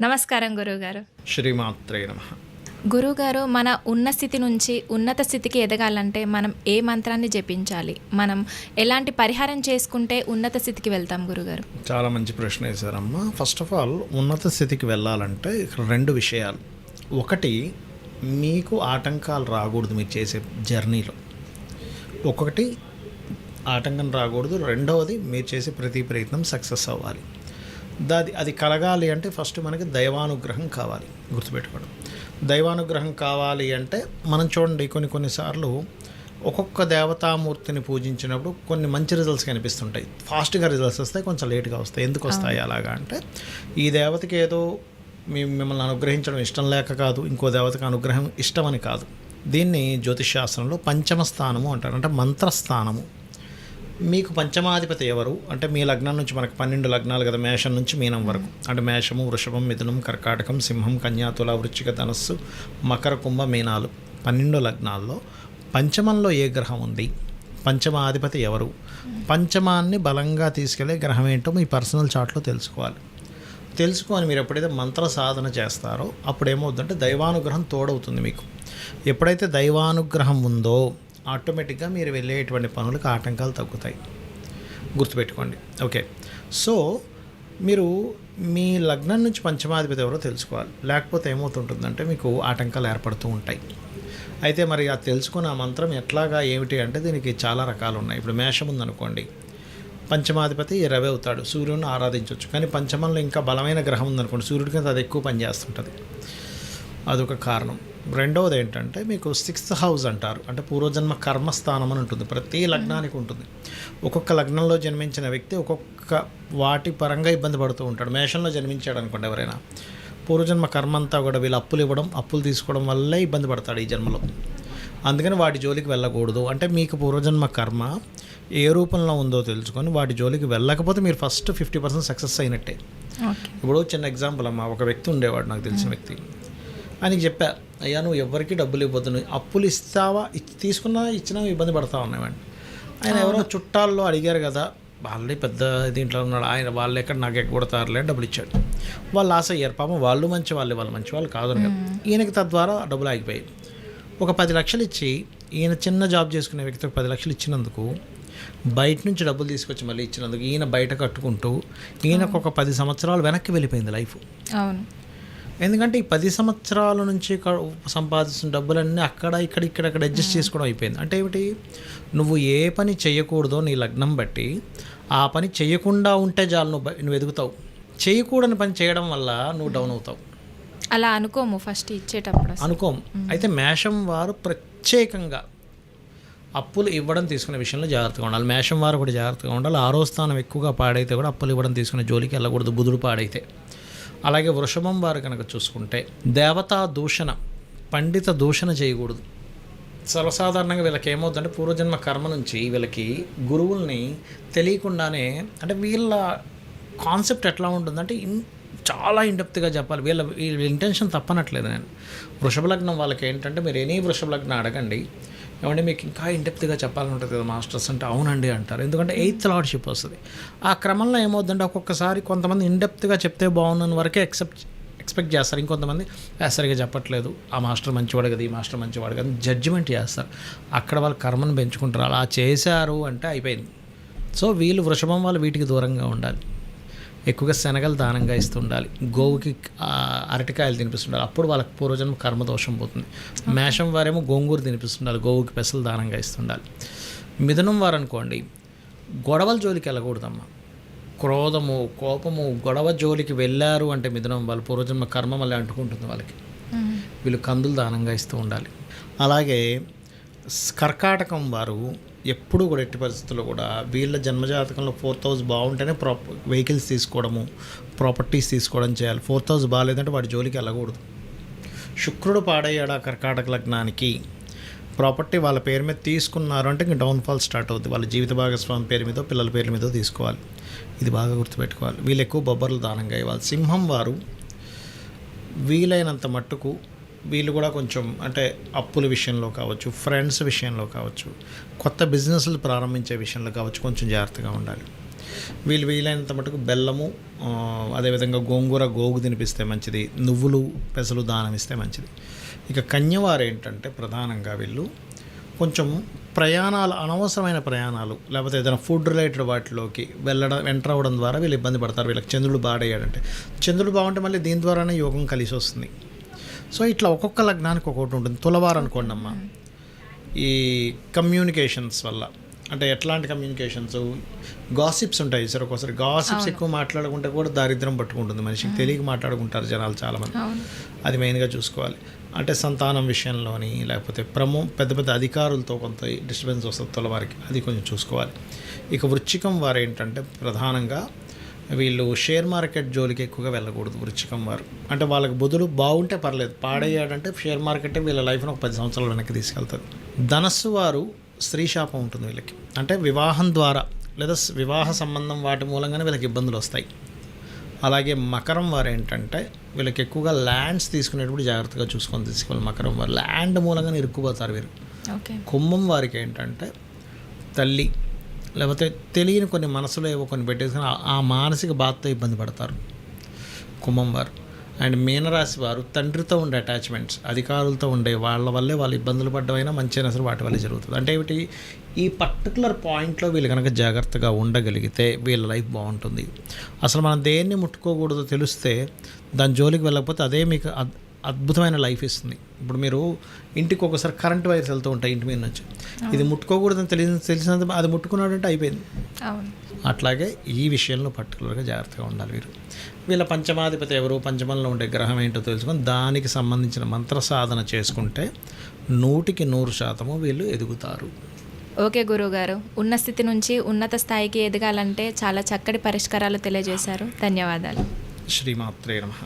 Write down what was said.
నమస్కారం గురువుగారు. శ్రీమాత్రే నమ. గురువుగారు మన ఉన్న స్థితి నుంచి ఉన్నత స్థితికి ఎదగాలంటే మనం ఏ మంత్రాన్ని జపించాలి? మనం ఎలాంటి పరిహారం చేసుకుంటే ఉన్నత స్థితికి వెళ్తాం గురుగారు చాలా మంచి ప్రశ్న వేశారమ్మా. ఫస్ట్ ఆఫ్ ఆల్ ఉన్నత స్థితికి వెళ్ళాలంటే ఇక్కడ రెండు విషయాలు. ఒకటి మీకు ఆటంకాలు రాకూడదు మీరు చేసే జర్నీలో. ఒక్కొక్కటి ఆటంకం రాకూడదు. రెండవది మీరు చేసే ప్రతి ప్రయత్నం సక్సెస్ అవ్వాలి. దాది అది కలగాలి అంటే ఫస్ట్ మనకి దైవానుగ్రహం కావాలి గుర్తుపెట్టుకోవడం దైవానుగ్రహం కావాలి అంటే మనం చూడండి కొన్ని కొన్నిసార్లు ఒక్కొక్క దేవతామూర్తిని పూజించినప్పుడు కొన్ని మంచి రిజల్ట్స్ కనిపిస్తుంటాయి. ఫాస్ట్గా రిజల్ట్స్ వస్తాయి కొంచెం లేట్గా వస్తాయి. ఎందుకు వస్తాయి అలాగా అంటే ఈ దేవతకి ఏదో మీ మిమ్మల్ని అనుగ్రహించడం ఇష్టం లేక కాదు ఇంకో దేవతకి అనుగ్రహం ఇష్టమని కాదు. దీన్ని జ్యోతిష్ శాస్త్రంలో పంచమ స్థానము అంటారు. అంటే మంత్రస్థానము. మీకు పంచమాధిపతి ఎవరు? అంటే మీ లగ్నం నుంచి మనకు పన్నెండు లగ్నాలు కదా మేషం నుంచి మీనం వరకు. అంటే మేషము వృషభం మిథునం కర్కాటకం సింహం కన్యాతుల వృచ్చిక ధనస్సు మకర కుంభ మీనాలు. పన్నెండు లగ్నాల్లో పంచమంలో ఏ గ్రహం ఉంది? పంచమాధిపతి ఎవరు? పంచమాన్ని బలంగా తీసుకెళ్ళే గ్రహం ఏంటో మీ పర్సనల్ చాట్లో తెలుసుకోవాలి. తెలుసుకొని మీరు ఎప్పుడైతే మంత్ర సాధన చేస్తారో అప్పుడు ఏమవుతుందంటే దైవానుగ్రహం తోడవుతుంది మీకు. ఎప్పుడైతే దైవానుగ్రహం ఉందో ఆటోమేటిక్గా మీరు వెళ్ళేటువంటి పనులకు ఆటంకాలు తగ్గుతాయి. గుర్తుపెట్టుకోండి. ఓకే. సో మీరు మీ లగ్నం నుంచి పంచమాధిపతి ఎవరో తెలుసుకోవాలి. లేకపోతే ఏమవుతుంటుందంటే మీకు ఆటంకాలు ఏర్పడుతూ ఉంటాయి. అయితే మరి అది తెలుసుకున్న మంత్రం ఎట్లాగా ఏమిటి అంటే దీనికి చాలా రకాలు ఉన్నాయి ఇప్పుడు మేషం ఉందనుకోండి. పంచమాధిపతి రవి అవుతాడు. సూర్యుని ఆరాధించవచ్చు కానీ పంచమంలో ఇంకా బలమైన గ్రహం ఉందనుకోండి. సూర్యుడి కింద అది ఎక్కువ పనిచేస్తుంటుంది. అదొక కారణం. రెండవది ఏంటంటే మీకు సిక్స్త్ హౌస్ అంటారు. అంటే పూర్వజన్మ కర్మస్థానం అని ఉంటుంది. ప్రతి లగ్నానికి ఉంటుంది. ఒక్కొక్క లగ్నంలో జన్మించిన వ్యక్తి ఒక్కొక్క వాటి పరంగా ఇబ్బంది పడుతూ ఉంటాడు. మేషంలో జన్మించాడు అనుకోండి ఎవరైనా. పూర్వజన్మ కర్మ అంతా కూడా వీళ్ళు అప్పులు ఇవ్వడం అప్పులు తీసుకోవడం వల్లే ఇబ్బంది పడతాడు ఈ జన్మలో. అందుకని వాటి జోలికి వెళ్ళకూడదు. అంటే మీకు పూర్వజన్మ కర్మ ఏ రూపంలో ఉందో తెలుసుకొని వాటి జోలికి వెళ్ళకపోతే మీరు ఫస్ట్ ఫిఫ్టీ పర్సెంట్ సక్సెస్ అయినట్టే. ఇప్పుడు చిన్న ఎగ్జాంపుల్ అమ్మా. ఒక వ్యక్తి ఉండేవాడు నాకు తెలిసిన వ్యక్తి. ఆయనకి చెప్పా అయ్యా నువ్వు ఎవరికి డబ్బులు ఇవ్వద్దు నువ్వు అప్పులు ఇస్తావా? ఇచ్చి తీసుకున్నా ఇచ్చినా ఇబ్బంది పడతా ఉన్నామండి. ఆయన ఎవరో చుట్టాల్లో అడిగారు కదా వాళ్ళే పెద్ద దీంట్లో ఉన్నాడు. ఆయన వాళ్ళు ఎక్కడ నాకు ఎక్కడ కొడతారులే అని డబ్బులు ఇచ్చాడు వాళ్ళు ఆశ అయ్యారు. పాపం వాళ్ళు మంచి వాళ్ళు వాళ్ళు మంచి వాళ్ళు కాదు. కదా ఈయనకి తద్వారా డబ్బులు ఆగిపోయాయి. ఒక పది లక్షలు ఇచ్చి ఈయన చిన్న జాబ్ చేసుకునే వ్యక్తికి పది లక్షలు ఇచ్చినందుకు బయట నుంచి డబ్బులు తీసుకొచ్చి మళ్ళీ ఇచ్చినందుకు ఈయన బయట కట్టుకుంటూ ఈయనకు ఒక పది సంవత్సరాలు వెనక్కి వెళ్ళిపోయింది లైఫ్. అవును. ఎందుకంటే ఈ పది సంవత్సరాల నుంచి సంపాదిస్తున్న డబ్బులన్నీ అక్కడ ఇక్కడ ఇక్కడ అక్కడ అడ్జస్ట్ చేసుకోవడం అయిపోయింది. అంటే ఏమిటి? నువ్వు ఏ పని చేయకూడదో నీ లగ్నం బట్టి ఆ పని చేయకుండా ఉంటే చాలు నువ్వు నువ్వు ఎదుగుతావు. చేయకూడని పని చేయడం వల్ల నువ్వు డౌన్ అవుతావు. అలా అనుకోము ఫస్ట్ ఇచ్చేటప్పుడు అసలు. అనుకోం అయితే మేషం వారు ప్రత్యేకంగా అప్పులు ఇవ్వడం తీసుకునే విషయంలో జాగ్రత్తగా ఉండాలి. మేషం వారు కూడా జాగ్రత్తగా ఉండాలి. ఆరో స్థానం ఎక్కువగా పాడైతే కూడా అప్పులు ఇవ్వడం తీసుకునే జోలికి వెళ్ళకూడదు. బుధుడు పాడైతే. అలాగే వృషభం వారు కనుక చూసుకుంటే దేవతా దూషణ పండిత దూషణ చేయకూడదు. సర్వసాధారణంగా వీళ్ళకి ఏమవుతుందంటే పూర్వజన్మ కర్మ నుంచి వీళ్ళకి గురువుల్ని తెలియకుండానే అంటే వీళ్ళ కాన్సెప్ట్ ఎట్లా ఉంటుందంటే చాలా ఇండెప్త్గా చెప్పాలి. వీళ్ళ వీళ్ళ ఇంటెన్షన్ తప్పనట్లేదు నేను. వృషభ లగ్నం వాళ్ళకి ఏంటంటే మీరు ఎనీ వృషభ లగ్నం అడగండి. ఏమంటే మీకు ఇంకా ఇండెప్త్గా చెప్పాలని ఉంటుంది కదా మాస్టర్స్ అంటే అవునండి అంటారు. ఎందుకంటే ఎయిత్ లార్డ్షిప్ వస్తుంది. ఆ క్రమంలో ఏమవుతుందంటే ఒక్కొక్కసారి కొంతమంది ఇండెప్త్గా చెప్తే బాగుందని వరకే ఎక్సెప్ట్ ఎక్స్పెక్ట్ చేస్తారు. ఇంకొంతమంది సరిగా చెప్పట్లేదు. ఆ మాస్టర్ మంచివాడు కదా ఈ మాస్టర్ మంచివాడు కదా జడ్జిమెంట్ చేస్తారు. అక్కడ వాళ్ళ కర్మను పెంచుకుంటారు. అలా చేశారు అంటే అయిపోయింది. సో వీళ్ళు వృషభం వాళ్ళు వీటికి దూరంగా ఉండాలి. ఎక్కువగా శనగలు దానంగా ఇస్తూ ఉండాలి గోవుకి అరటికాయలు తినిపిస్తుండాలి. అప్పుడు వాళ్ళకి పూర్వజన్మ కర్మదోషం పోతుంది. మేషం వారేమో గోంగూర తినిపిస్తుండాలి. గోవుకి పెసలు దానంగా ఇస్తుండాలి. మిథునం వారు అనుకోండి గొడవల జోలికి వెళ్ళకూడదమ్మా. క్రోధము కోపము గొడవ జోలికి వెళ్ళారు అంటే మిథునం వాళ్ళు పూర్వజన్మ కర్మ మళ్ళీ అంటుకుంటుంది వాళ్ళకి. వీళ్ళు కందులు దానంగా ఇస్తూ ఉండాలి. అలాగే కర్కాటకం వారు ఎప్పుడు కూడా ఎట్టి పరిస్థితుల్లో కూడా వీళ్ళ జన్మజాతకంలో ఫోర్త్ హౌస్ బాగుంటేనే ప్రాప్ వెహికల్స్ తీసుకోవడము ప్రాపర్టీస్ తీసుకోవడం చేయాలి. ఫోర్త్ హౌస్ బాగాలేదంటే వాడి జోలికి వెళ్ళకూడదు. శుక్రుడు పాడయ్యాడు ఆ కర్కాటక లగ్నానికి. ప్రాపర్టీ వాళ్ళ పేరు మీద తీసుకున్నారు అంటే ఇంక డౌన్ఫాల్ స్టార్ట్ అవుతుంది వాళ్ళ జీవిత భాగస్వామి పేరు మీదో పిల్లల పేరు మీదో తీసుకోవాలి. ఇది బాగా గుర్తుపెట్టుకోవాలి. వీళ్ళు ఎక్కువ బొబ్బర్లు దానంగా ఇవ్వాలి. సింహం వారు వీలైనంత మట్టుకు వీళ్ళు కూడా కొంచెం అంటే అప్పుల విషయంలో కావచ్చు ఫ్రెండ్స్ విషయంలో కావచ్చు కొత్త బిజినెస్లు ప్రారంభించే విషయంలో కావచ్చు కొంచెం జాగ్రత్తగా ఉండాలి. వీళ్ళు వీలైనంత మటుకు బెల్లము అదేవిధంగా గోంగూర గోగు తినిపిస్తే మంచిది నువ్వులు పెసలు దానం ఇస్తే మంచిది. ఇక కన్యవారు ఏంటంటే ప్రధానంగా వీళ్ళు కొంచెం ప్రయాణాలు అనవసరమైన ప్రయాణాలు లేకపోతే ఏదైనా ఫుడ్ రిలేటెడ్ వాటిలోకి వెళ్ళడం ఎంటర్ అవ్వడం ద్వారా వీళ్ళు ఇబ్బంది పడతారు. వీళ్ళకి చంద్రుడు బాడయ్యాడంటే చంద్రుడు బాగుంటే మళ్ళీ దీని ద్వారానే యోగం కలిసి వస్తుంది. సో ఇట్లా ఒక్కొక్క లగ్నానికి ఒక్కొక్కటి ఉంటుంది. తులవారు అనుకోండి అమ్మా ఈ కమ్యూనికేషన్స్ వల్ల. అంటే ఎట్లాంటి కమ్యూనికేషన్స్? గాసిప్స్ ఉంటాయి సార్ ఒక్కోసారి. గాసిప్స్ ఎక్కువ మాట్లాడుకుంటే కూడా దారిద్రం పట్టుకుంటుంది మనిషికి. తెలియక మాట్లాడుకుంటారు జనాలు చాలామంది. అది మెయిన్గా చూసుకోవాలి. అంటే సంతానం విషయంలోని లేకపోతే ప్రమో పెద్ద పెద్ద అధికారులతో కొంత డిస్టర్బెన్స్ వస్తుంది తొలవారికి. అది కొంచెం చూసుకోవాలి. ఇక వృచ్చికం వారు ఏంటంటే ప్రధానంగా వీళ్ళు షేర్ మార్కెట్ జోలికి ఎక్కువగా వెళ్ళకూడదు వృచ్చికం వారు. అంటే వాళ్ళకి బుధుడు బాగుంటే పర్లేదు పాడయ్యాడంటే షేర్ మార్కెటే వీళ్ళ లైఫ్ను ఒక పది సంవత్సరాల వెనక్కి తీసుకెళ్తుంది ధనస్సు వారు స్త్రీ శాపం ఉంటుంది వీళ్ళకి. అంటే వివాహం ద్వారా లేదా వివాహ సంబంధం వాటి మూలంగానే వీళ్ళకి ఇబ్బందులు వస్తాయి. అలాగే మకరం వారు ఏంటంటే వీళ్ళకి ఎక్కువగా ల్యాండ్స్ తీసుకునేటప్పుడు జాగ్రత్తగా చూసుకొని తీసుకోవాలి మకరం వారు. ల్యాండ్ మూలంగానే ఇరుక్కుపోతారు వీరు. ఓకే. కుంభం వారికి ఏంటంటే తల్లి లేకపోతే తెలియని కొన్ని మనసులో ఏవో కొన్ని పెట్టేసుకుని ఆ- మానసిక బాధతో ఇబ్బంది పడతారు. కుంభం వారు. అండ్ మీనరాశి వారు తండ్రితో ఉండే అటాచ్మెంట్స్ అధికారులతో ఉండే వాళ్ళ వల్లే వాళ్ళు ఇబ్బందులు పడ్డమైనా మంచిగా అసలు వాటి వల్లే జరుగుతుంది. అంటే ఏమిటి? ఈ పర్టికులర్ పాయింట్లో వీళ్ళు కనుక జాగ్రత్తగా ఉండగలిగితే వీళ్ళ లైఫ్ బాగుంటుంది. అసలు మనం దేన్ని ముట్టుకోకూడదో తెలిస్తే దాని జోలికి వెళ్ళకపోతే అదే మీకు అద్భుతమైన లైఫ్ ఇస్తుంది. ఇప్పుడు మీరు ఇంటికి ఒకసారి కరెంట్ వైర్స్ వెళ్తూ ఉంటాయి ఇంటి మీద నుంచి. ఇది ముట్టుకోకూడదని తెలిసి తెలిసినంత అది ముట్టుకున్నాడంటే అయిపోయింది. అట్లాగే ఈ విషయంలో పర్టికులర్గా జాగ్రత్తగా ఉండాలి వీరు వీళ్ళ పంచమాధిపతి ఎవరు పంచమంలో ఉండే గ్రహం ఏంటో తెలుసుకొని దానికి సంబంధించిన మంత్ర సాధన చేసుకుంటే నూటికి నూరు శాతము వీళ్ళు ఎదుగుతారు. ఓకే గురువుగారు. ఉన్న స్థితి నుంచి ఉన్నత స్థాయికి ఎదగాలంటే చాలా చక్కటి పరిష్కారాలు తెలియజేశారు. ధన్యవాదాలు. శ్రీమాత్రే నమః.